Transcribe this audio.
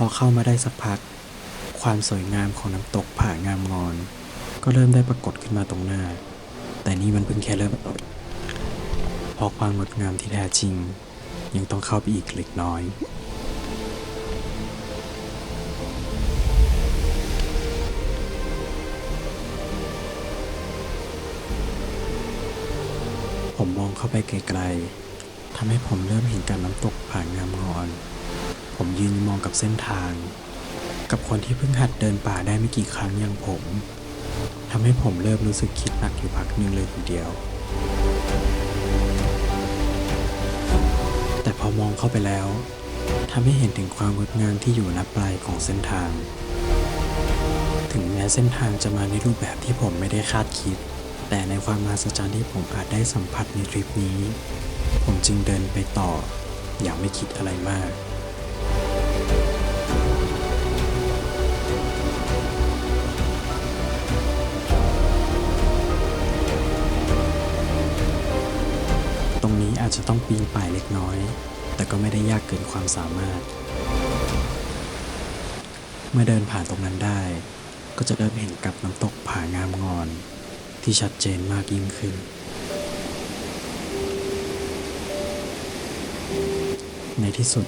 พอเข้ามาได้สักพัก ความสวยงามของน้ำตกผางามงอน ก็เริ่มได้ปรากฏขึ้นมาตรงหน้า แต่นี่มันเพิ่งแค่เริ่มต้นเพราะความงดงามที่แท้จริง ยังต้องเข้าไปอีกเล็กน้อยผมมองเข้าไปไกลๆ ทำให้ผมเริ่มเห็นการน้ำตกผางามงอน องกับเส้นทาง กับคนที่เพิ่งหัดเดินป่าได้ไม่กี่ครั้งอย่างผมทำให้ผมเริ่มรู้สึกคิดหนักอยู่พักหนึ่งเลยทีเดียว แต่พอมองเข้าไปแล้วทำให้เห็นถึงความงดงามที่อยู่ณปลายของเส้นทาง ถึงแม้เส้นทางจะมาในรูปแบบที่ผมไม่ได้คาดคิด แต่ในความมหัศจรรย์ที่ผมอาจได้สัมผัสในทริปนี้ ผมจึงเดินไปต่ออย่างไม่คิดอะไรมาก จะต้องปีนป่ายเล็กน้อย แต่ก็ไม่ได้ยากเกินความสามารถ เมื่อเดินผ่านตรงนั้นได้ ก็จะเริ่มเห็นกับน้ำตกผางามงอน ที่ชัดเจนมากยิ่งขึ้น ในที่สุด